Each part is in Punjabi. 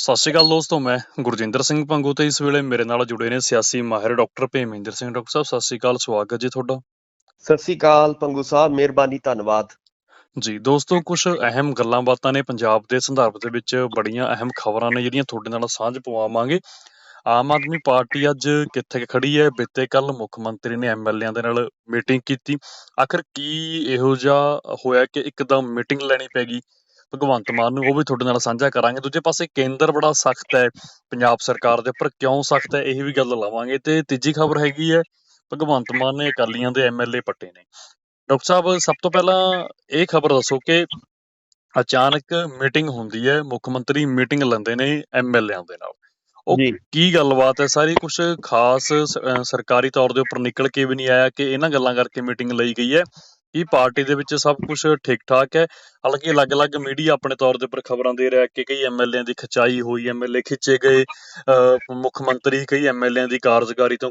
ਸਤਿ ਸ਼੍ਰੀ ਅਕਾਲ ਦੋਸਤੋ ਮੈਂ ਗੁਰਜਿੰਦਰ ਸਿੰਘ ਪੰਗੂ ਤੇ ਇਸ ਵੇਲੇ ਮੇਰੇ ਨਾਲ ਜੁੜੇ ਨੇ ਸਿਆਸੀ ਮਾਹਿਰ ਡਾਕਟਰ ਭੇਮਿੰਦਰ ਸਿੰਘ ਡਾਕਟਰ ਸਾਹਿਬ ਸਤਿ ਸ਼੍ਰੀ ਅਕਾਲ ਸਵਾਗਤ ਜੀ ਤੁਹਾਡਾ। ਸਤਿ ਸ੍ਰੀ ਅਕਾਲ ਪੰਗੂ ਸਾਹਿਬ ਮਿਹਰਬਾਨੀ ਧੰਨਵਾਦ। ਜੀ ਦੋਸਤੋ ਕੁਝ ਅਹਿਮ ਗੱਲਾਂ ਬਾਤਾਂ ਨੇ ਪੰਜਾਬ ਦੇ ਸੰਦਰਭ ਦੇ ਵਿੱਚ ਬੜੀਆਂ ਅਹਿਮ ਖਬਰਾਂ ਨੇ ਜਿਹੜੀਆਂ ਤੁਹਾਡੇ ਨਾਲ ਸਾਂਝ ਪਵਾਵਾਂਗੇ। ਆਮ ਆਦਮੀ ਪਾਰਟੀ ਅੱਜ ਕਿੱਥੇ ਖੜੀ ਹੈ? ਬੀਤੇ ਕੱਲ ਮੁੱਖ ਮੰਤਰੀ ਨੇ ਐਮਐਲਏਆਂ ਦੇ ਨਾਲ ਮੀਟਿੰਗ ਕੀਤੀ। ਆਖਰ ਕੀ ਇਹੋ ਜਿਹਾ ਹੋਇਆ ਕਿ ਇੱਕਦਮ ਮੀਟਿੰਗ ਲੈਣੀ ਪੈ ਗਈ? ਭਗਵੰਤ ਮਾਨ ਨੂੰ ਉਹ ਵੀ ਤੁਹਾਡੇ ਨਾਲ ਸਾਂਝਾ ਕਰਾਂਗੇ। ਦੂਜੇ ਪਾਸੇ ਕੇਂਦਰ ਬੜਾ ਸਖਤ ਹੈ ਪੰਜਾਬ ਸਰਕਾਰ ਦੇ ਉੱਪਰ ਕਿਉਂ ਸਖਤ ਹੈ ਇਹ ਵੀ ਗੱਲ ਲਾਵਾਂਗੇ। ਤੇ ਤੀਜੀ ਖਬਰ ਹੈਗੀ ਹੈ ਭਗਵੰਤ ਮਾਨ ਨੇ ਅਕਾਲੀਆਂ ਦੇ ਐਮਐਲਏ ਪੱਟੇ ਨੇ। ਡਾਕਟਰ ਸਾਹਿਬ ਸਭ ਤੋਂ ਪਹਿਲਾਂ ਇਹ ਖਬਰ ਦੱਸੋ ਕਿ ਅਚਾਨਕ ਮੀਟਿੰਗ ਹੁੰਦੀ ਹੈ ਮੁੱਖ ਮੰਤਰੀ ਮੀਟਿੰਗ ਲੈਂਦੇ ਨੇ ਐਮਐਲਏਆਂ ਦੇ ਨਾਲ। ਉਹ ਕੀ ਗੱਲਬਾਤ ਹੈ? ਸਾਰੀ ਕੁਝ ਖਾਸ ਸਰਕਾਰੀ ਤੌਰ ਦੇ ਉੱਪਰ ਨਿਕਲ ਕੇ ਵੀ ਨਹੀਂ ਆਇਆ ਕਿ ਇਹਨਾਂ ਗੱਲਾਂ ਕਰਕੇ ਮੀਟਿੰਗ ਲਈ ਗਈ ਹੈ। ਕੀ ਪਾਰਟੀ ਦੇ ਵਿੱਚ ਸਭ ਕੁਝ ਠੀਕ ਠਾਕ ਹੈ। ਹਾਲਾਂਕਿ ਅਲੱਗ-ਅਲੱਗ ਮੀਡੀਆ ਆਪਣੇ ਤੌਰ ਦੇ ਉੱਪਰ ਖਬਰਾਂ ਦੇ ਰਿਹਾ ਕਿ ਕਈ ਐਮਐਲਏਆਂ ਦੀ ਖਿਚਾਈ ਹੋਈ ਐਮਐਲਏ ਖਿੱਚੇ ਗਏ ਮੁੱਖ ਮੰਤਰੀ ਕਈ ਐਮਐਲਏਆਂ ਦੀ ਕਾਰਜਕਾਰੀ ਤੋਂ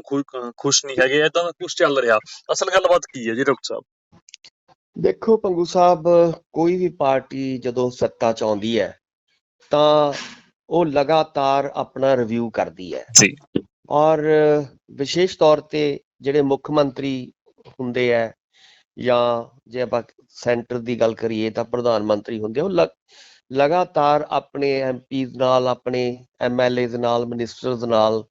ਖੁਸ਼ ਨਹੀਂ ਹੈਗੇ ਇਦਾਂ ਦਾ ਕੁਝ ਚੱਲ ਰਿਹਾ। ਅਸਲ ਗੱਲਬਾਤ ਕੀ ਹੈ ਜੀ ਡਾਕਟਰ ਸਾਹਿਬ? ਦੇਖੋ ਪੰਗੂ ਸਾਹਿਬ ਕੋਈ ਵੀ ਪਾਰਟੀ ਜਦੋਂ ਸੱਤਾ 'ਚ ਆਉਂਦੀ ਹੈ ਤਾਂ ਉਹ ਲਗਾਤਾਰ ਆਪਣਾ ਰਿਵਿਊ ਕਰਦੀ ਹੈ। ਜੀ। ਔਰ ਵਿਸ਼ੇਸ਼ ਤੌਰ ਤੇ ਜਿਹੜੇ ਮੁੱਖ ਮੰਤਰੀ ਹੁੰਦੇ ਆ ਜਾਂ ਜੇ ਆਪਾਂ ਸੈਂਟਰ ਦੀ ਗੱਲ ਕਰੀਏ ਤਾਂ ਪ੍ਰਧਾਨ ਮੰਤਰੀ ਹੁੰਦੇ ਉਹ ਲਗ- ਲਗਾਤਾਰ ਆਪਣੇ ਐਮਪੀਜ਼ ਨਾਲ ਆਪਣੇ ਐਮਐਲਏਜ਼ ਨਾਲ ਮਿਨਿਸਟਰਸ ਨਾਲ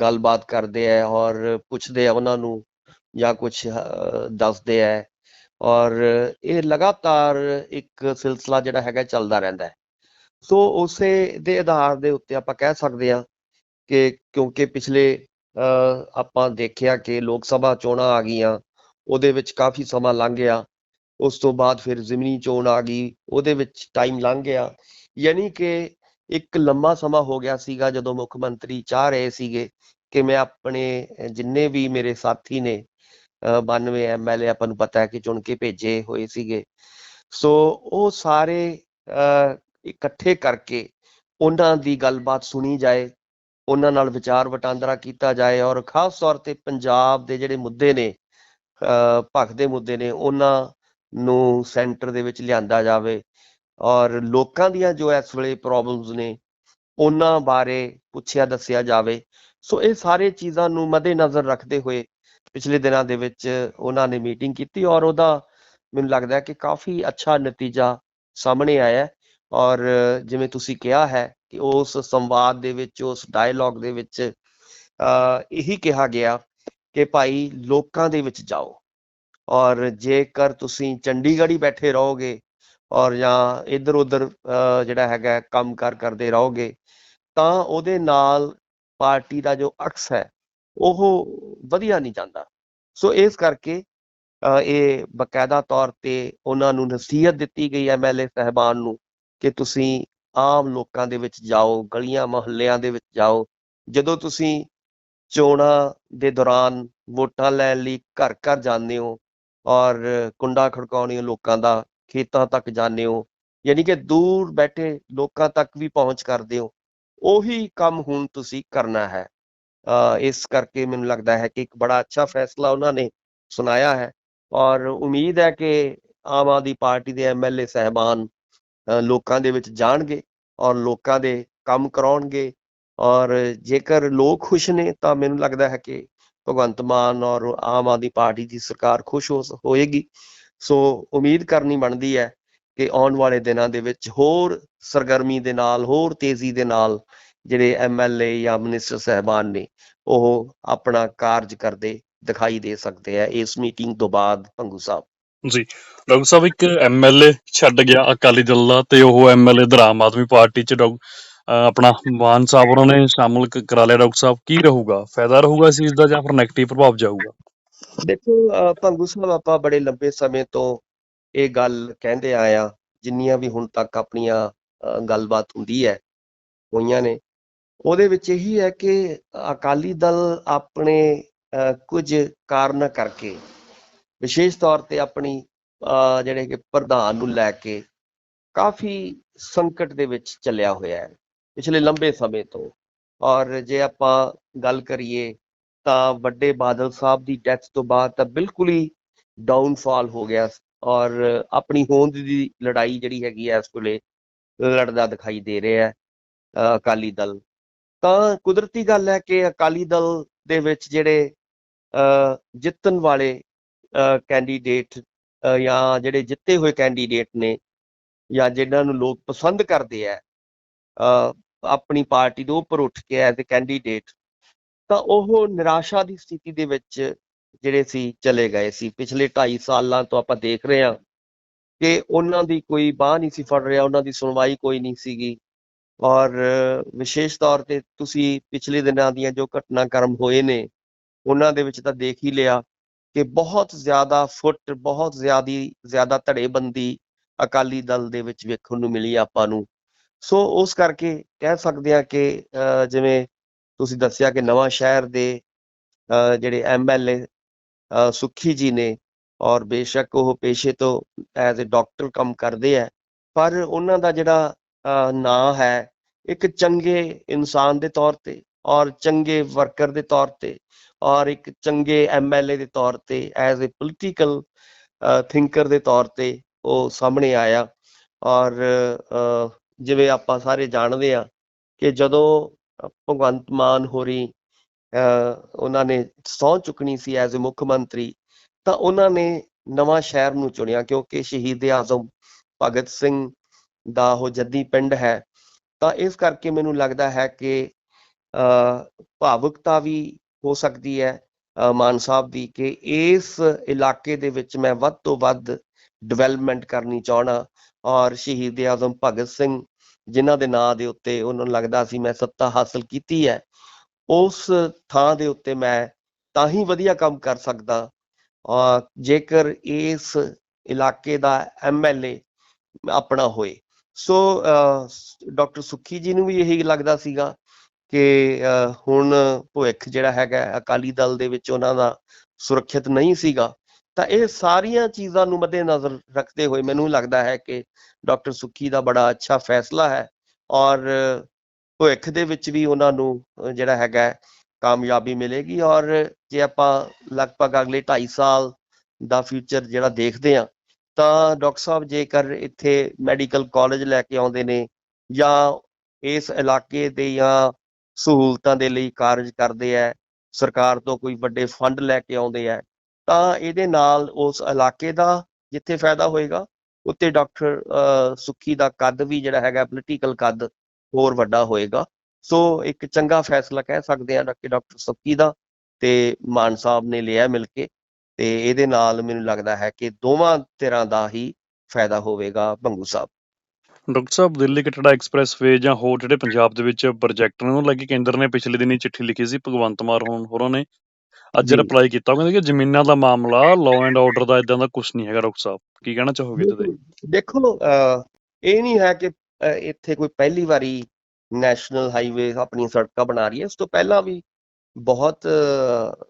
ਗੱਲਬਾਤ ਕਰਦੇ ਆ ਔਰ ਪੁੱਛਦੇ ਆ ਉਹਨਾਂ ਨੂੰ ਜਾਂ ਕੁਝ ਦੱਸਦੇ ਆ ਔਰ ਇਹ ਲਗਾਤਾਰ ਇੱਕ ਸਿਲਸਿਲਾ ਜਿਹੜਾ ਹੈਗਾ ਚੱਲਦਾ ਰਹਿੰਦਾ ਹੈ। ਸੋ ਉਸੇ ਦੇ ਆਧਾਰ ਦੇ ਉੱਤੇ ਆਪਾਂ ਕਹਿ ਸਕਦੇ ਹਾਂ ਕਿ ਕਿਉਂਕਿ ਪਿਛਲੇ ਅਹ, ਆਪਾਂ ਦੇਖਿਆ ਕਿ ਲੋਕ ਸਭਾ ਚੋਣਾਂ ਆ ਗਈਆਂ ਉਹਦੇ ਵਿੱਚ ਕਾਫੀ ਸਮਾਂ ਲੰਘ ਗਿਆ। ਉਸ ਤੋਂ ਬਾਅਦ ਫਿਰ ਜ਼ਿਮਨੀ ਚੋਣ ਆ ਗਈ। ਉਹਦੇ ਵਿੱਚ ਟਾਈਮ ਲੰਘ ਗਿਆ। ਯਾਨੀ ਕਿ ਇੱਕ ਲੰਮਾ ਸਮਾਂ ਹੋ ਗਿਆ ਸੀਗਾ ਜਦੋਂ ਮੁੱਖ ਮੰਤਰੀ ਚਾਹ ਰਹੇ ਸੀਗੇ ਕਿ ਮੈਂ ਆਪਣੇ ਜਿੰਨੇ ਵੀ ਮੇਰੇ ਸਾਥੀ ਨੇ ਅਹ 92 ਐਮਐਲਏ ਆਪਾਂ ਨੂੰ ਪਤਾ ਹੈ ਕਿ ਚੁਣ ਕੇ ਭੇਜੇ ਹੋਏ ਸੀਗੇ। ਸੋ ਉਹ ਸਾਰੇ ਅਹ, ਇਕੱਠੇ ਕਰਕੇ ਉਹਨਾਂ ਦੀ ਗੱਲਬਾਤ ਸੁਣੀ ਜਾਏ ਉਹਨਾਂ ਨਾਲ ਵਿਚਾਰ ਵਟਾਂਦਰਾ ਕੀਤਾ ਜਾਏ ਔਰ ਖਾਸ ਤੌਰ ਤੇ ਪੰਜਾਬ ਦੇ ਜਿਹੜੇ ਮੁੱਦੇ ਨੇ ਭਖ ਦੇ ਮੁੱਦੇ ਨੇ ਉਹਨਾਂ ਨੂੰ ਸੈਂਟਰ ਦੇ ਵਿੱਚ ਲਿਆਂਦਾ ਜਾਵੇ ਔਰ ਲੋਕਾਂ ਦੀਆਂ ਜੋ ਇਸ ਵੇਲੇ ਪ੍ਰੋਬਲਮਸ ਨੇ ਉਹਨਾਂ ਬਾਰੇ ਪੁੱਛਿਆ ਦੱਸਿਆ ਜਾਵੇ। ਸੋ ਇਹ ਸਾਰੇ ਚੀਜ਼ਾਂ ਨੂੰ ਮੱਦੇਨਜ਼ਰ ਰੱਖਦੇ ਹੋਏ ਪਿਛਲੇ ਦਿਨਾਂ ਦੇ ਵਿੱਚ ਉਹਨਾਂ ਨੇ ਮੀਟਿੰਗ ਕੀਤੀ ਔਰ ਉਹਦਾ ਮੈਨੂੰ ਲੱਗਦਾ ਹੈ ਕਿ ਕਾਫੀ ਅੱਛਾ ਨਤੀਜਾ ਸਾਹਮਣੇ ਆਇਆ ਔਰ ਜਿਵੇਂ ਤੁਸੀਂ ਕਿਹਾ ਹੈ ਕਿ ਉਸ ਸੰਵਾਦ ਦੇ ਵਿੱਚ ਉਸ ਡਾਇਲੌਗ ਦੇ ਵਿੱਚ ਅਹ, ਇਹੀ ਕਿਹਾ ਗਿਆ ਕਿ ਭਾਈ ਲੋਕਾਂ ਦੇ ਵਿੱਚ ਜਾਓ। ਔਰ ਜੇਕਰ ਤੁਸੀਂ ਚੰਡੀਗੜ੍ਹ ਹੀ ਬੈਠੇ ਰਹੋਗੇ ਔਰ ਜਾਂ ਇੱਧਰ ਉੱਧਰ ਜਿਹੜਾ ਹੈਗਾ ਕੰਮ ਕੰਮਕਾਰ ਕਰਦੇ ਰਹੋਗੇ, ਤਾਂ ਉਹਦੇ ਨਾਲ ਪਾਰਟੀ ਦਾ ਜੋ ਅਕਸ ਹੈ, ਉਹ ਵਧੀਆ ਨਹੀਂ ਜਾਂਦਾ। ਸੋ ਇਸ ਕਰਕੇ ਇਹ ਬਕਾਇਦਾ ਤੌਰ ਤੇ ਉਹਨਾਂ ਨੂੰ ਨਸੀਹਤ ਦਿੱਤੀ ਗਈ ਐਮਐਲਏ ਸਹਿਬਾਨ ਨੂੰ ਕਿ ਤੁਸੀਂ ਆਮ ਲੋਕਾਂ ਦੇ ਵਿੱਚ ਜਾਓ ਗਲੀਆਂ ਮੁਹੱਲਿਆਂ ਦੇ ਵਿੱਚ ਜਾਓ। ਜਦੋਂ ਤੁਸੀਂ ਚੋਣਾਂ ਦੇ ਦੌਰਾਨ ਵੋਟਾਂ ਲੈਣ ਲਈ ਘਰ ਘਰ ਜਾਂਦੇ ਹੋ ਔਰ ਕੁੰਡਾ ਖੜਕਾਉਣੇ ਹੋ ਲੋਕਾਂ ਦਾ ਖੇਤਾਂ ਤੱਕ ਜਾਂਦੇ ਹੋ ਯਾਨੀ ਕਿ ਦੂਰ ਬੈਠੇ ਲੋਕਾਂ ਤੱਕ ਵੀ ਪਹੁੰਚ ਕਰਦੇ ਹੋ ਉਹੀ ਕੰਮ ਹੁਣ ਤੁਸੀਂ ਕਰਨਾ ਹੈ। ਇਸ ਕਰਕੇ ਮੈਨੂੰ ਲੱਗਦਾ ਹੈ ਕਿ ਇੱਕ ਬੜਾ ਅੱਛਾ ਫੈਸਲਾ ਉਹਨਾਂ ਨੇ ਸੁਣਾਇਆ ਹੈ ਔਰ ਉਮੀਦ ਹੈ ਕਿ ਆਮ ਆਦਮੀ ਪਾਰਟੀ ਦੇ ਐਮਐਲਏ ਸਹਿਬਾਨ ਅ, ਲੋਕਾਂ ਦੇ ਵਿੱਚ ਜਾਣਗੇ ਔਰ ਲੋਕਾਂ ਦੇ ਕੰਮ ਕਰਾਉਣਗੇ ਔਰ ਜੇਕਰ ਲੋਕ ਖੁਸ਼ ਨੇ, ਤਾਂ ਮੈਨੂੰ ਲੱਗਦਾ ਹੈ ਕਿ ਭਗਵੰਤ ਮਾਨ ਔਰ ਆਮ ਆਦਮੀ ਪਾਰਟੀ ਦੀ ਸਰਕਾਰ ਖੁਸ਼ ਹੋਏਗੀ। ਸੋ ਉਮੀਦ ਕਰਨੀ ਬਣਦੀ ਹੈ ਕਿ ਆਉਣ ਵਾਲੇ ਦਿਨਾਂ ਦੇ ਵਿੱਚ ਹੋਰ ਸਰਗਰਮੀ ਦੇ ਨਾਲ, ਹੋਰ ਤੇਜ਼ੀ ਦੇ ਨਾਲ ਜਿਹੜੇ ਐਮਐਲਏ ਜਾਂ ਮਿਨਿਸਟਰ ਸਹਿਬਾਨ ਨੇ, ਉਹ ਆਪਣਾ ਕਾਰਜ ਕਰਦੇ ਦਿਖਾਈ ਦੇ ਸਕਦੇ ਆ ਇਸ ਮੀਟਿੰਗ ਤੋਂ ਬਾਅਦ ਪੰਗੂ ਸਾਹਿਬ। ਜੀ ਡਾਕਟਰ ਸਾਹਿਬ ਇੱਕ ਐਮਐਲਏ ਛੱਡ ਗਿਆ ਅਕਾਲੀ ਦਲ ਦਾ ਤੇ ਉਹ ਐਮਐਲਏ ਦਰ ਆਮ ਆਦਮੀ ਪਾਰਟੀ ਚ ਆਪਣਾ ਮਾਨ ਸਾਹਿਬ ਉਹਨਾਂ ਨੇ ਸ਼ਾਮਲ ਕਰਾ ਲਿਆ ਡਾਕਟਰ ਸਾਹਿਬ। ਕੀ ਰਹੂਗਾ? ਫਾਇਦਾ ਰਹੂਗਾ ਇਸ ਚੀਜ਼ ਦਾ ਜਾਂ ਫਿਰ ਨੈਗੇਟਿਵ ਪ੍ਰਭਾਵ ਜਾਊਗਾ? ਦੇਖੋ ਭੰਗੂ ਸਾਹਿਬ ਆਪਾਂ ਬੜੇ ਲੰਬੇ ਸਮੇਂ ਤੋਂ ਇਹ ਗੱਲ ਕਹਿੰਦੇ ਆਏ ਜਿੰਨੀਆਂ ਵੀ ਹੁਣ ਤੱਕ ਆਪਣੀਆਂ ਗੱਲਬਾਤ ਹੁੰਦੀ ਹੈ ਹੋਈਆਂ ਨੇ। ਉਹਦੇ ਵਿੱਚ ਇਹੀ ਹੈ ਕਿ ਅਕਾਲੀ ਦਲ ਆਪਣੇ ਅਹ, ਕੁਝ ਕਾਰਨ ਕਰਕੇ ਵਿਸ਼ੇਸ਼ ਤੌਰ ਤੇ ਆਪਣੀ ਅਹ, ਜਿਹੜੇ ਕਿ ਪ੍ਰਧਾਨ ਨੂੰ ਲੈ ਕੇ ਕਾਫੀ ਸੰਕਟ ਦੇ ਵਿੱਚ ਚੱਲਿਆ ਹੋਇਆ ਹੈ। ਪਿਛਲੇ ਲੰਬੇ ਸਮੇਂ ਤੋਂ। ਔਰ ਜੇ ਆਪਾਂ ਗੱਲ ਕਰੀਏ ਤਾਂ ਵੱਡੇ ਬਾਦਲ ਸਾਹਿਬ ਦੀ ਡੈਥ ਤੋਂ ਬਾਅਦ ਤਾਂ ਬਿਲਕੁਲ ਹੀ ਡਾਊਨਫਾਲ ਹੋ ਗਿਆ ਔਰ ਆਪਣੀ ਹੋਂਦ ਦੀ ਲੜਾਈ ਜਿਹੜੀ ਹੈਗੀ ਹੈ ਇਸ ਵੇਲੇ ਲੜਦਾ ਦਿਖਾਈ ਦੇ ਰਿਹਾ ਹੈ ਅਕਾਲੀ ਦਲ। ਤਾਂ ਕੁਦਰਤੀ ਗੱਲ ਹੈ ਕਿ ਅਕਾਲੀ ਦਲ ਦੇ ਵਿੱਚ ਜਿਹੜੇ ਜਿੱਤਣ ਵਾਲੇ ਕੈਂਡੀਡੇਟ ਜਾਂ ਜਿਹੜੇ ਜਿੱਤੇ ਹੋਏ ਕੈਂਡੀਡੇਟ ਨੇ ਜਾਂ ਜਿਨ੍ਹਾਂ ਨੂੰ ਲੋਕ ਪਸੰਦ ਕਰਦੇ ਆ ਆਪਣੀ ਪਾਰਟੀ ਤੋਂ ਉੱਪਰ ਉੱਠ ਕੇ ਐਜ਼ ਅ ਕੈਂਡੀਡੇਟ ਤਾਂ ਉਹ ਨਿਰਾਸ਼ਾ ਦੀ ਸਥਿਤੀ ਦੇ ਵਿੱਚ ਜਿਹੜੇ ਸੀ ਚਲੇ ਗਏ ਸੀ। ਪਿਛਲੇ 2.5 ਸਾਲਾਂ ਤੋਂ ਆਪਾਂ ਦੇਖ ਰਹੇ ਹਾਂ ਕਿ ਉਹਨਾਂ ਦੀ ਕੋਈ ਬਾਹ ਨਹੀਂ ਸੀ ਫੜ ਰਿਹਾ, ਉਹਨਾਂ ਦੀ ਸੁਣਵਾਈ ਕੋਈ ਨਹੀਂ ਸੀਗੀ। ਔਰ ਵਿਸ਼ੇਸ਼ ਤੌਰ ਤੇ ਤੁਸੀਂ ਪਿਛਲੇ ਦਿਨਾਂ ਦੀਆਂ ਜੋ ਘਟਨਾਕ੍ਰਮ ਹੋਏ ਨੇ, ਉਹਨਾਂ ਦੇ ਵਿੱਚ ਤਾਂ ਦੇਖ ਹੀ ਲਿਆ ਕਿ ਬਹੁਤ ਜ਼ਿਆਦਾ ਫੁੱਟ, ਬਹੁਤ ਜ਼ਿਆਦੀ, ਜ਼ਿਆਦਾ ਧੜੇਬੰਦੀ ਅਕਾਲੀ ਦਲ ਦੇ ਵਿੱਚ ਵੇਖਣ ਨੂੰ ਮਿਲੀ ਆਪਾਂ ਨੂੰ। ਸੋ ਉਸ ਕਰਕੇ ਕਹਿ ਸਕਦੇ ਆ ਕਿ ਜਿਵੇਂ ਤੁਸੀਂ ਦੱਸਿਆ ਕਿ ਨਵਾਂ ਸ਼ਹਿਰ ਦੇ ਅਹ, ਜਿਹੜੇ ਐਮਐਲਏ ਸੁੱਖੀ ਜੀ ਨੇ ਔਰ ਬੇਸ਼ੱਕ ਉਹ ਪੇਸ਼ੇ ਤੋਂ ਐਜ਼ ਅ ਡਾਕਟਰ ਕੰਮ ਕਰਦੇ ਆ ਪਰ ਉਹਨਾਂ ਦਾ ਜਿਹੜਾ ਨਾਂ ਹੈ ਇੱਕ ਚੰਗੇ ਇਨਸਾਨ ਦੇ ਤੌਰ ਤੇ ਔਰ ਚੰਗੇ ਵਰਕਰ ਦੇ ਤੌਰ ਤੇ ਔਰ ਇੱਕ ਚੰਗੇ ਐਮਐਲਏ ਦੇ ਤੌਰ ਤੇ ਐਜ਼ ਅ ਪੋਲੀਟੀਕਲ ਥਿੰਕਰ ਦੇ ਤੌਰ ਤੇ ਉਹ ਸਾਹਮਣੇ ਆਇਆ ਔਰ ਜਿਵੇਂ ਆਪਾਂ ਸਾਰੇ ਜਾਣਦੇ ਆ ਕਿ ਜਦੋਂ ਭਗਵੰਤ ਮਾਨ ਹੋਰੀ ਅਹ, ਉਹਨਾਂ ਨੇ ਸਹੁੰ ਚੁੱਕਣੀ ਸੀ ਐਜ਼ ਅ ਮੁੱਖ ਮੰਤਰੀ ਤਾਂ ਉਹਨਾਂ ਨੇ ਨਵਾਂ ਸ਼ਹਿਰ ਨੂੰ ਚੁਣਿਆ ਕਿਉਂਕਿ ਸ਼ਹੀਦ ਆਜ਼ਮ ਭਗਤ ਸਿੰਘ ਦਾ ਉਹ ਜੱਦੀ ਪਿੰਡ ਹੈ। ਤਾਂ ਇਸ ਕਰਕੇ ਮੈਨੂੰ ਲੱਗਦਾ ਹੈ ਕਿ ਅਹ, ਭਾਵੁਕਤਾ ਵੀ ਹੋ ਸਕਦੀ ਹੈ ਮਾਨ ਸਾਹਿਬ ਦੀ ਕਿ ਇਸ ਇਲਾਕੇ ਦੇ ਵਿੱਚ ਮੈਂ ਵੱਧ ਤੋਂ ਵੱਧ ਡਿਵੈਲਪਮੈਂਟ ਕਰਨੀ ਚਾਹਣਾ ਔਰ ਸ਼ਹੀਦ ਆਜ਼ਮ ਭਗਤ ਸਿੰਘ ਜਿਨ੍ਹਾਂ ਦੇ ਨਾਂ ਦੇ ਉੱਤੇ ਉਹਨਾਂ ਨੂੰ ਲੱਗਦਾ ਸੀ ਮੈਂ ਸੱਤਾ ਹਾਸਲ ਕੀਤੀ ਹੈ, ਉਸ ਥਾਂ ਦੇ ਉੱਤੇ ਮੈਂ ਤਾਂ ਹੀ ਵਧੀਆ ਕੰਮ ਕਰ ਸਕਦਾ ਔਰ ਜੇਕਰ ਇਸ ਇਲਾਕੇ ਦਾ ਐਮਐਲਏ ਆਪਣਾ ਹੋਏ। ਸੋ ਡਾਕਟਰ ਸੁਖੀ ਜੀ ਨੂੰ ਵੀ ਇਹੀ ਲੱਗਦਾ ਸੀਗਾ ਕਿ ਹੁਣ ਭਵਿੱਖ ਜਿਹੜਾ ਹੈਗਾ ਅਕਾਲੀ ਦਲ ਦੇ ਵਿੱਚ ਉਹਨਾਂ ਦਾ ਸੁਰੱਖਿਅਤ ਨਹੀਂ ਸੀਗਾ। ਤਾਂ ਇਹ ਸਾਰੀਆਂ ਚੀਜ਼ਾਂ ਨੂੰ ਮੱਦੇਨਜ਼ਰ ਰੱਖਦੇ ਹੋਏ ਮੈਨੂੰ ਲੱਗਦਾ ਹੈ ਕਿ ਡਾਕਟਰ ਸੁੱਖੀ ਦਾ ਬੜਾ ਅੱਛਾ ਫੈਸਲਾ ਹੈ ਔਰ ਭਵਿੱਖ ਦੇ ਵਿੱਚ ਵੀ ਉਹਨਾਂ ਨੂੰ ਜਿਹੜਾ ਹੈਗਾ ਕਾਮਯਾਬੀ ਮਿਲੇਗੀ ਔਰ ਜੇ ਆਪਾਂ ਲਗਭਗ ਅਗਲੇ 2.5 ਸਾਲ ਦਾ ਫਿਊਚਰ ਜਿਹੜਾ ਦੇਖਦੇ ਆ ਤਾਂ ਡਾਕਟਰ ਸਾਹਿਬ ਜੇਕਰ ਇੱਥੇ ਮੈਡੀਕਲ ਕਾਲਜ ਲੈ ਕੇ ਆਉਂਦੇ ਨੇ ਜਾਂ ਇਸ ਇਲਾਕੇ ਦੇ ਜਾਂ ਸਹੂਲਤਾਂ ਦੇ ਲਈ ਕਾਰਜ ਕਰਦੇ ਆ ਸਰਕਾਰ ਤੋਂ ਕੋਈ ਵੱਡੇ ਫੰਡ ਲੈ ਕੇ ਆਉਂਦੇ ਆ ਤਾਂ ਇਹਦੇ ਨਾਲ ਉਸ ਇਲਾਕੇ ਦਾ ਜਿੱਥੇ ਫਾਇਦਾ ਹੋਏਗਾ ਉੱਤੇ ਡਾਕਟਰ ਅਹ, ਦਾ ਕੱਦ ਵੀ ਜਿਹੜਾ ਹੈਗਾ ਪੋਲੀਟੀਕਲ ਕੱਦ ਹੋਰ ਵੱਡਾ ਹੋਏਗਾ। ਸੋ ਇੱਕ ਚੰਗਾ ਫੈਸਲਾ ਕਹਿ ਸਕਦੇ ਆ ਡਾਕਟਰ ਸੁੱਖੀ ਦਾ ਤੇ ਮਾਨ ਸਾਹਿਬ ਨੇ ਲਿਆ ਮਿਲ ਕੇ ਤੇ ਇਹਦੇ ਨਾਲ ਮੈਨੂੰ ਲੱਗਦਾ ਹੈ ਕਿ ਦੋਵਾਂ ਧਿਰਾਂ ਦਾ ਹੀ ਫਾਇਦਾ ਹੋਵੇਗਾ ਭੰਗੂ ਸਾਹਿਬ। ਡਾਕਟਰ ਸਾਹਿਬ ਦਿੱਲੀ ਕਟੜਾ ਐਕਸਪ੍ਰੈਸਵੇ ਜਾਂ ਹੋਰ ਜਿਹੜੇ ਪੰਜਾਬ ਦੇ ਵਿੱਚ ਪ੍ਰੋਜੈਕਟ ਨੇ ਉਹਨੂੰ ਲੈ ਕੇਂਦਰ ਨੇ ਪਿਛਲੇ ਦਿਨੀ ਚਿੱਠੀ ਲਿਖੀ ਸੀ ਭਗਵੰਤ ਮਾਨ ਹੋਰਾਂ ਨੇ। ਅੱਜ। ਰਿਪਲਾਈ ਕੀਤਾ ਉਹ ਕਹਿੰਦੇ ਕਿ ਜ਼ਮੀਨਾਂ ਦਾ ਮਾਮਲਾ ਲਾਅ ਐਂਡ ਆਰਡਰ ਦਾ ਇਦਾਂ ਦਾ ਕੁਝ ਨਹੀਂ ਹੈਗਾ ਡਾਕਟਰ ਸਾਹਿਬ। ਕੀ ਕਹਿਣਾ ਚਾਹੋਗੇ ਇਹਦੇ ਤੇ? ਦੇਖੋ ਇਹ ਨਹੀਂ ਹੈ ਕਿ ਇੱਥੇ ਕੋਈ ਪਹਿਲੀ ਵਾਰੀ ਨੈਸ਼ਨਲ ਹਾਈਵੇ ਆਪਣੀਆਂ ਸੜਕਾਂ ਬਣਾ ਰਹੀ ਹੈ। ਇਸ ਤੋਂ ਪਹਿਲਾਂ ਵੀ ਬਹੁਤ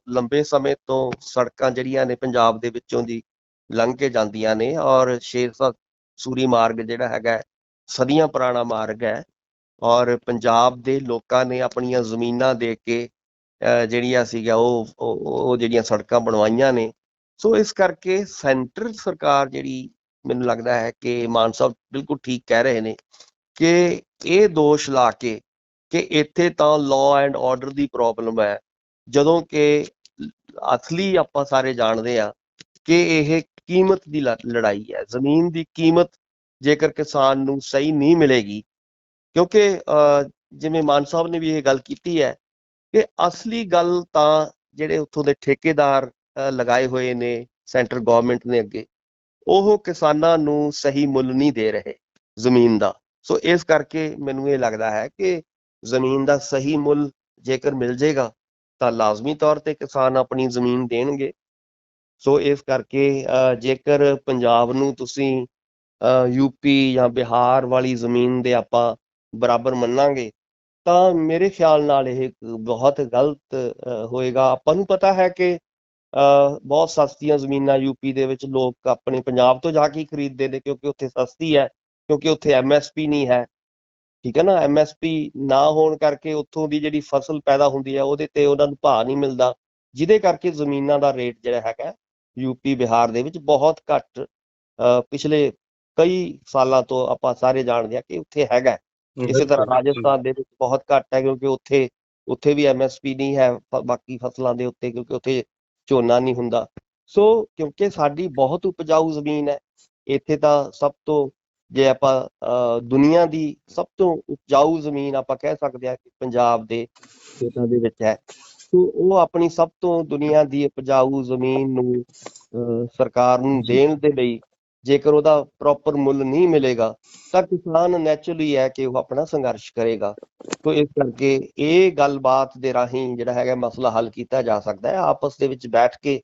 ਲੰਬੇ ਸਮੇਂ ਤੋਂ ਸੜਕਾਂ ਜਿਹੜੀਆਂ ਨੇ ਪੰਜਾਬ ਦੇ ਵਿੱਚੋਂ ਦੀ ਲੰਘ ਕੇ ਜਾਂਦੀਆਂ ਨੇ ਔਰ ਸ਼ੇਰਸਾ ਸੂਰੀ ਮਾਰਗ ਜਿਹੜਾ ਹੈਗਾ ਸਦੀਆਂ ਪੁਰਾਣਾ ਮਾਰਗ ਹੈ ਔਰ ਪੰਜਾਬ ਦੇ ਲੋਕਾਂ ਨੇ ਆਪਣੀਆਂ ਜ਼ਮੀਨਾਂ ਦੇ ਕੇ ਅਹ, ਜਿਹੜੀਆਂ ਸੀਗਾ ਉਹ ਉਹ ਜਿਹੜੀਆਂ ਸੜਕਾਂ ਬਣਵਾਈਆਂ ਨੇ। ਸੋ ਇਸ ਕਰਕੇ ਸੈਂਟਰ ਸਰਕਾਰ ਜਿਹੜੀ ਮੈਨੂੰ ਲੱਗਦਾ ਹੈ ਕਿ ਮਾਨ ਸਾਹਿਬ ਬਿਲਕੁਲ ਠੀਕ ਕਹਿ ਰਹੇ ਨੇ ਕਿ ਇਹ ਦੋਸ਼ ਲਾ ਕੇ ਕਿ ਇੱਥੇ ਤਾਂ ਲਾਅ ਐਂਡ ਆਰਡਰ ਦੀ ਪ੍ਰੋਬਲਮ ਹੈ ਜਦੋਂ ਕਿ ਅਸਲੀ ਆਪਾਂ ਸਾਰੇ ਜਾਣਦੇ ਆ ਕਿ ਇਹ ਕੀਮਤ ਦੀ ਲੜਾਈ ਹੈ। ਜ਼ਮੀਨ ਦੀ ਕੀਮਤ ਜੇਕਰ ਕਿਸਾਨ ਨੂੰ ਸਹੀ ਨਹੀਂ ਮਿਲੇਗੀ ਕਿਉਂਕਿ ਅਹ, ਜਿਵੇਂ ਮਾਨ ਸਾਹਿਬ ਨੇ ਵੀ ਇਹ ਗੱਲ ਕੀਤੀ ਹੈ ਕਿ ਅਸਲੀ ਗੱਲ ਤਾਂ ਜਿਹੜੇ ਉੱਥੋਂ ਦੇ ਠੇਕੇਦਾਰ ਲਗਾਏ ਹੋਏ ਨੇ, ਸੈਂਟਰ ਗਵਰਨਮੈਂਟ ਨੇ ਅੱਗੇ, ਉਹ ਕਿਸਾਨਾਂ ਨੂੰ ਸਹੀ ਮੁੱਲ ਨਹੀਂ ਦੇ ਰਹੇ ਜ਼ਮੀਨ ਦਾ। ਸੋ ਇਸ ਕਰਕੇ ਮੈਨੂੰ ਇਹ ਲੱਗਦਾ ਹੈ ਕਿ ਜ਼ਮੀਨ ਦਾ ਸਹੀ ਮੁੱਲ ਜੇਕਰ ਮਿਲ ਜਾਏਗਾ ਤਾਂ ਲਾਜ਼ਮੀ ਤੌਰ ਤੇ ਕਿਸਾਨ ਆਪਣੀ ਜ਼ਮੀਨ ਦੇਣਗੇ। ਸੋ ਇਸ ਕਰਕੇ ਜੇਕਰ ਪੰਜਾਬ ਨੂੰ ਤੁਸੀਂ ਯੂਪੀ ਜਾਂ ਬਿਹਾਰ ਵਾਲੀ ਜ਼ਮੀਨ ਦੇ ਆਪਾਂ ਬਰਾਬਰ ਮੰਨਾਂਗੇ ਤਾਂ ਮੇਰੇ ਖਿਆਲ ਨਾਲ ਇਹ ਬਹੁਤ ਗਲਤ ਹੋਏਗਾ। ਆਪਾਂ ਨੂੰ ਪਤਾ ਹੈ ਕਿ ਅਹ, ਬਹੁਤ ਸਸਤੀਆਂ ਜ਼ਮੀਨਾਂ ਯੂਪੀ ਦੇ ਵਿੱਚ ਲੋਕ ਆਪਣੇ ਪੰਜਾਬ ਤੋਂ ਜਾ ਕੇ ਹੀ ਖਰੀਦਦੇ ਨੇ ਕਿਉਂਕਿ ਉੱਥੇ ਸਸਤੀ ਹੈ ਕਿਉਂਕਿ ਉੱਥੇ ਐਮਐਸਪੀ ਨਹੀਂ ਹੈ। ਠੀਕ ਹੈ ਨਾ? ਐਮਐਸਪੀ ਨਾ ਹੋਣ ਕਰਕੇ ਉੱਥੋਂ ਦੀ ਜਿਹੜੀ ਫਸਲ ਪੈਦਾ ਹੁੰਦੀ ਹੈ ਉਹਦੇ ਤੇ ਉਹਨਾਂ ਨੂੰ ਭਾਅ ਨਹੀਂ ਮਿਲਦਾ। ਜਿਹਦੇ ਕਰਕੇ ਜ਼ਮੀਨਾਂ ਦਾ ਰੇਟ ਜਿਹੜਾ ਹੈਗਾ ਯੂਪੀ ਬਿਹਾਰ ਦੇ ਵਿੱਚ ਬਹੁਤ ਘੱਟ ਪਿਛਲੇ ਕਈ ਸਾਲਾਂ ਤੋਂ ਆਪਾਂ ਸਾਰੇ ਜਾਣਦੇ ਆ ਕਿ ਉੱਥੇ ਹੈਗਾ। ਇਸੇ ਤਰ੍ਹਾਂ। ਰਾਜਸਥਾਨ ਦੇ ਵਿੱਚ ਬਹੁਤ ਘੱਟ ਹੈ ਕਿਉਂਕਿ ਉੱਥੇ ਉੱਥੇ ਵੀ ਐਮਐਸਪੀ ਨਹੀਂ ਹੈ ਬਾਕੀ ਫਸਲਾਂ ਦੇ ਉੱਤੇ ਕਿਉਂਕਿ ਉੱਥੇ ਝੋਨਾ ਨਹੀਂ ਹੁੰਦਾ ਸੋ ਕਿਉਂਕਿ ਸਾਡੀ ਬਹੁਤ ਉਪਜਾਊ ਜ਼ਮੀਨ ਹੈ ਇੱਥੇ ਤਾਂ ਸਭ ਤੋਂ ਜੇ ਆਪਾਂ ਦੁਨੀਆ ਦੀ ਸਭ ਤੋਂ ਉਪਜਾਊ ਜ਼ਮੀਨ ਆਪਾਂ ਕਹਿ ਸਕਦੇ ਹਾਂ ਕਿ ਪੰਜਾਬ ਦੇ ਖੇਤਾਂ ਦੇ ਵਿੱਚ ਹੈ ਸੋ ਉਹ ਆਪਣੀ ਸਭ ਤੋਂ ਦੁਨੀਆ ਦੀ ਉਪਜਾਊ ਜ਼ਮੀਨ ਨੂੰ ਸਰਕਾਰ ਨੂੰ ਦੇਣ ਦੇ ਲਈ ਜੇਕਰ ਉਹਦਾ ਪ੍ਰੋਪਰ ਮੁੱਲ ਨਹੀਂ ਮਿਲੇਗਾ, ਤਾਂ ਕਿਸਾਨ ਨੈਚੁਰਲੀ ਹੈ ਕਿ ਉਹ ਆਪਣਾ ਸੰਘਰਸ਼ ਕਰੇਗਾ। ਸੋ ਇਸ ਕਰਕੇ ਇਹ ਗੱਲਬਾਤ ਦੇ ਰਾਹੀਂ ਜਿਹੜਾ ਹੈਗਾ ਮਸਲਾ ਹੱਲ ਕੀਤਾ ਜਾ ਸਕਦਾ ਹੈ। ਆਪਸ ਦੇ ਵਿੱਚ ਬੈਠ ਕੇ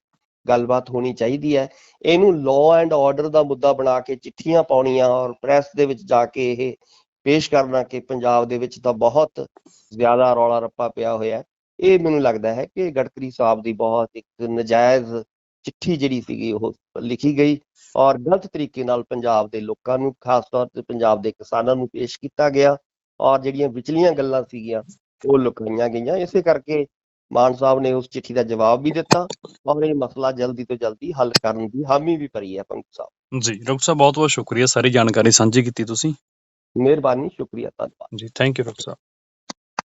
ਗੱਲਬਾਤ ਹੋਣੀ ਚਾਹੀਦੀ ਹੈ। ਇਹਨੂੰ ਲਾਅ ਐਂਡ ਆਰਡਰ ਦਾ ਮੁੱਦਾ ਬਣਾ ਕੇ ਚਿੱਠੀਆਂ ਪਾਉਣੀਆਂ ਔਰ ਪ੍ਰੈਸ ਦੇ ਵਿੱਚ ਜਾ ਕੇ ਇਹ ਪੇਸ਼ ਕਰਨਾ ਕਿ ਪੰਜਾਬ ਦੇ ਵਿੱਚ ਤਾਂ ਬਹੁਤ ਜ਼ਿਆਦਾ ਰੌਲਾ ਰੱਪਾ ਪਿਆ ਹੋਇਆ ਹੈ। ਇਹ ਮੈਨੂੰ ਲੱਗਦਾ ਹੈ ਕਿ ਗਡਕਰੀ ਸਾਹਿਬ ਦੀ ਬਹੁਤ ਇੱਕ ਨਜਾਇਜ਼ ਚਿੱਠੀ ਜਿਹੜੀ ਸੀਗੀ ਉਹ ਲਿਖੀ ਗਈ। ਔਰ ਗਲਤ ਤਰੀਕੇ ਨਾਲ ਪੰਜਾਬ ਦੇ ਲੋਕਾਂ ਨੂੰ ਖਾਸ ਤੌਰ ਤੇ ਪੰਜਾਬ ਦੇ ਕਿਸਾਨਾਂ ਨੂੰ ਪੇਸ਼ ਕੀਤਾ ਗਿਆ ਔਰ ਜਿਹੜੀਆਂ ਵਿਚਲੀਆਂ ਗੱਲਾਂ ਸੀਗੀਆਂ ਉਹ ਲੁਕਾਈਆਂ ਗਈਆਂ। ਇਸੇ ਕਰਕੇ ਮਾਨ ਸਾਹਿਬ ਨੇ ਉਸ ਚਿੱਠੀ ਦਾ ਜਵਾਬ ਵੀ ਦਿੱਤਾ ਔਰ ਇਹ ਮਸਲਾ ਜਲਦੀ ਤੋਂ ਜਲਦੀ ਹੱਲ ਕਰਨ ਦੀ ਹਾਮੀ ਵੀ ਭਰੀ ਹੈ ਪੰਕੂ ਸਾਹਿਬ। ਜੀ ਡਾਕਟਰ ਸਾਹਿਬ ਬਹੁਤ ਬਹੁਤ ਸ਼ੁਕਰੀਆ। ਸਾਰੀ ਜਾਣਕਾਰੀ ਸਾਂਝੀ ਕੀਤੀ ਤੁਸੀਂ। ਮਿਹਰਬਾਨੀ ਸ਼ੁਕਰੀਆ ਧੰਨਵਾਦ। ਜੀ ਥੈਂਕ ਯੂ ਡਾਕਟਰ ਸਾਹਿਬ।